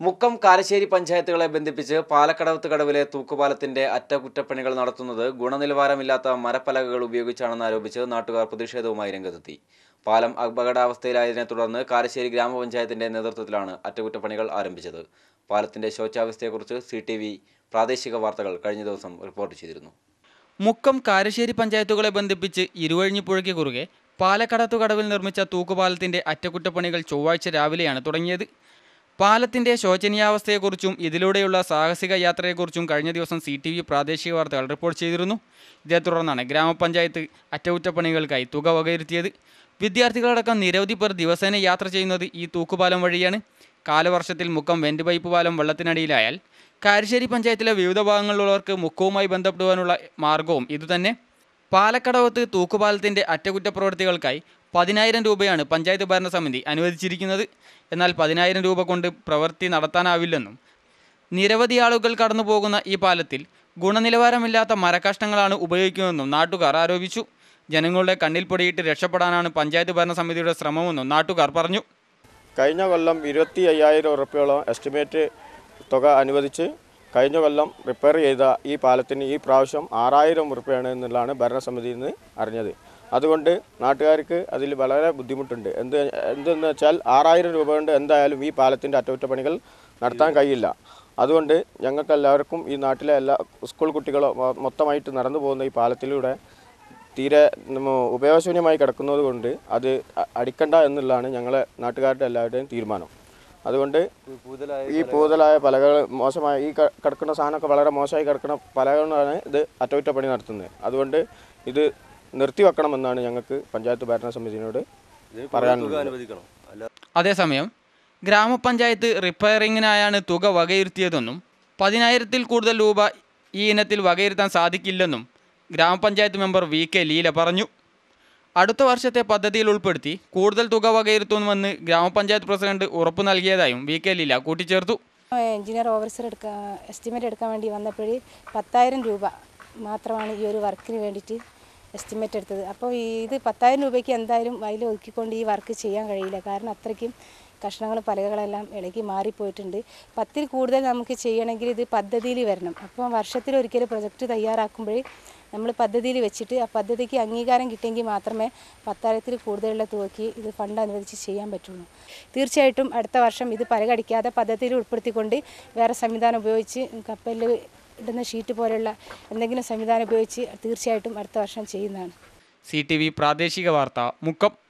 മുക്കം കാരശ്ശേരി പഞ്ചായത്തുകളെ ബന്ധിപ്പിച്ച് പാലക്കടവത്ത് കടവിലെ തൂക്കുപാലത്തിന്റെ അറ്റകുറ്റപ്പണികൾ നടത്തുന്നത് ഗുണനിലവാരമില്ലാത്ത മരപ്പലകകൾ ഉപയോഗിച്ചാണെന്ന് ആരോപിച്ച് നാട്ടുകാർ പ്രതിഷേധവുമായി രംഗത്തെത്തി. പാലം അപകടാവസ്ഥയിലായതിനെ തുടർന്ന് കാരശ്ശേരി ഗ്രാമപഞ്ചായത്തിന്റെ നേതൃത്വത്തിലാണ് അറ്റകുറ്റപ്പണികൾ ആരംഭിച്ചത്. പാലത്തിന്റെ ശോചാവസ്ഥയെക്കുറിച്ച് സി ടി വി പ്രാദേശിക വാർത്തകൾ കഴിഞ്ഞ ദിവസം റിപ്പോർട്ട് ചെയ്തിരുന്നു. മുക്കം കാരശ്ശേരി പഞ്ചായത്തുകളെ ബന്ധിപ്പിച്ച് ഇരുവഴിഞ്ഞിപ്പുഴയ്ക്ക് കുറുകെ പാലക്കടത്തു കടവിൽ നിർമ്മിച്ച തൂക്കുപാലത്തിന്റെ അറ്റകുറ്റപ്പണികൾ ചൊവ്വാഴ്ച രാവിലെയാണ് തുടങ്ങിയത്. പാലത്തിന്റെ ശോചനീയാവസ്ഥയെക്കുറിച്ചും ഇതിലൂടെയുള്ള സാഹസിക യാത്രയെക്കുറിച്ചും കഴിഞ്ഞ ദിവസം സി ടി വി പ്രാദേശിക വാർത്തകൾ റിപ്പോർട്ട് ചെയ്തിരുന്നു. ഇതേ തുടർന്നാണ് ഗ്രാമപഞ്ചായത്ത് അറ്റകുറ്റപ്പണികൾക്കായി തുക വകയിരുത്തിയത്. വിദ്യാർത്ഥികളടക്കം നിരവധി പേർ ദിവസേന യാത്ര ചെയ്യുന്നത് ഈ തൂക്കുപാലം വഴിയാണ്. കാലവർഷത്തിൽ മുക്കം വെന്റ് പൈപ്പ് പാലം വെള്ളത്തിനടിയിലായാൽ കാരശ്ശേരി പഞ്ചായത്തിലെ വിവിധ ഭാഗങ്ങളിലുള്ളവർക്ക് മുക്കവുമായി ബന്ധപ്പെടുവാനുള്ള മാർഗവും ഇതുതന്നെ. പാലക്കടവത്ത് തൂക്കുപാലത്തിന്റെ അറ്റകുറ്റപ്രവൃത്തികൾക്കായി പതിനായിരം രൂപയാണ് പഞ്ചായത്ത് ഭരണസമിതി അനുവദിച്ചിരിക്കുന്നത്. എന്നാൽ പതിനായിരം രൂപ കൊണ്ട് പ്രവൃത്തി നടത്താനാവില്ലെന്നും നിരവധി ആളുകൾ കടന്നു പോകുന്ന ഈ പാലത്തിൽ ഗുണനിലവാരമില്ലാത്ത മരക്കഷ്ണങ്ങളാണ് ഉപയോഗിക്കുന്നതെന്നും നാട്ടുകാർ ആരോപിച്ചു. ജനങ്ങളുടെ കണ്ണിൽ പൊടിയിട്ട് രക്ഷപ്പെടാനാണ് പഞ്ചായത്ത് ഭരണസമിതിയുടെ ശ്രമമെന്നും നാട്ടുകാർ പറഞ്ഞു. കഴിഞ്ഞ കൊല്ലം ഇരുപത്തി അയ്യായിരം ഉറുപ്പ്യോളം എസ്റ്റിമേറ്റ് തുക അനുവദിച്ച് കഴിഞ്ഞ കൊല്ലം റിപ്പയർ ചെയ്ത ഈ പാലത്തിന് ഈ പ്രാവശ്യം ആറായിരം ഉറുപ്പയാണ് എന്നുള്ളതാണ് ഭരണസമിതിയിൽ നിന്ന് അറിഞ്ഞത്. അതുകൊണ്ട് നാട്ടുകാർക്ക് അതിൽ വളരെ ബുദ്ധിമുട്ടുണ്ട്. എന്ത് എന്തെന്ന് വെച്ചാൽ ആറായിരം രൂപ കൊണ്ട് എന്തായാലും ഈ പാലത്തിന്റെ അറ്റകുറ്റപ്പണികൾ നടത്താൻ കഴിയില്ല. അതുകൊണ്ട് ഞങ്ങൾക്ക് എല്ലാവർക്കും ഈ നാട്ടിലെ എല്ലാ സ്കൂൾ കുട്ടികളോ മൊത്തമായിട്ട് നടന്നു പോകുന്ന ഈ പാലത്തിലൂടെ തീരെ ഉപയോഗശൂന്യമായി കിടക്കുന്നത് കൊണ്ട് അത് അടിക്കണ്ട എന്നുള്ളതാണ് ഞങ്ങളെ നാട്ടുകാരുടെ എല്ലാവരുടെയും തീരുമാനം. അതുകൊണ്ട് ഈ പൂതലായ പലകൾ മോശമായ ഈ കിടക്കുന്ന സാധനമൊക്കെ വളരെ മോശമായി കിടക്കുന്ന പലകളാണ് ഇത് അറ്റകുറ്റപ്പണി നടത്തുന്നത്. അതുകൊണ്ട് ഇത് നിർത്തിവെക്കണമെന്നാണ് ഞങ്ങൾക്ക് പഞ്ചായത്ത് ഭരണസമിതിയോട് പറയാനുള്ളത്. അതേസമയം ഗ്രാമപഞ്ചായത്ത് റിപ്പയറിങ്ങിനായാണ് തുക വകയിരുത്തിയതെന്നും പതിനായിരത്തിൽ കൂടുതൽ രൂപ ഈ ഇനത്തിൽ വകയിരുത്താൻ സാധിക്കില്ലെന്നും ഗ്രാമപഞ്ചായത്ത് മെമ്പർ വി കെ ലീല പറഞ്ഞു. അടുത്ത വർഷത്തെ പദ്ധതിയിൽ ഉൾപ്പെടുത്തി കൂടുതൽ തുക വകയിരുത്തുമെന്ന് ഗ്രാമപഞ്ചായത്ത് പ്രസിഡന്റ് ഉറപ്പു നൽകിയതായും വി കെ ലീല കൂട്ടിച്ചേർത്തു. എഞ്ചിനീയർ ഓവർസർ എടുക്കാൻ എസ്റ്റിമേറ്റ് എടുക്കാൻ വേണ്ടി വന്നപ്പോൾ പത്തായിരം രൂപ മാത്രമാണ് ഈ ഒരു വർക്കിന് വേണ്ടിയിട്ട് എസ്റ്റിമേറ്റ് എടുത്തത്. അപ്പോൾ ഇത് പത്തായിരം രൂപയ്ക്ക് എന്തായാലും അതിൽ ഒതുക്കിക്കൊണ്ട് ഈ വർക്ക് ചെയ്യാൻ കഴിയില്ല. കാരണം അത്രയ്ക്കും കഷ്ണങ്ങളും പലകകളെല്ലാം ഇളകി മാറിപ്പോയിട്ടുണ്ട്. പത്തിൽ കൂടുതൽ നമുക്ക് ചെയ്യണമെങ്കിൽ ഇത് പദ്ധതിയിൽ വരണം. അപ്പോൾ വർഷത്തിൽ ഒരിക്കൽ പ്രൊജക്റ്റ് തയ്യാറാക്കുമ്പോൾ നമ്മൾ പദ്ധതിയിൽ വെച്ചിട്ട് ആ പദ്ധതിക്ക് അംഗീകാരം കിട്ടിയെങ്കിൽ മാത്രമേ പത്തായിരത്തിൽ കൂടുതലുള്ള തുകയ്ക്ക് ഇത് ഫണ്ട് അനുവദിച്ച് ചെയ്യാൻ പറ്റുള്ളൂ. തീർച്ചയായിട്ടും അടുത്ത വർഷം ഇത് പലകടിക്കാതെ പദ്ധതിയിൽ ഉൾപ്പെടുത്തിക്കൊണ്ട് വേറെ സംവിധാനം ഉപയോഗിച്ച് കപ്പലിൽ ഇടുന്ന ഷീറ്റ് പോലെയുള്ള എന്തെങ്കിലും സംവിധാനം ഉപയോഗിച്ച് തീർച്ചയായിട്ടും അടുത്ത വർഷം ചെയ്യുന്നതാണ്. സി പ്രാദേശിക വാർത്ത മുക്കം.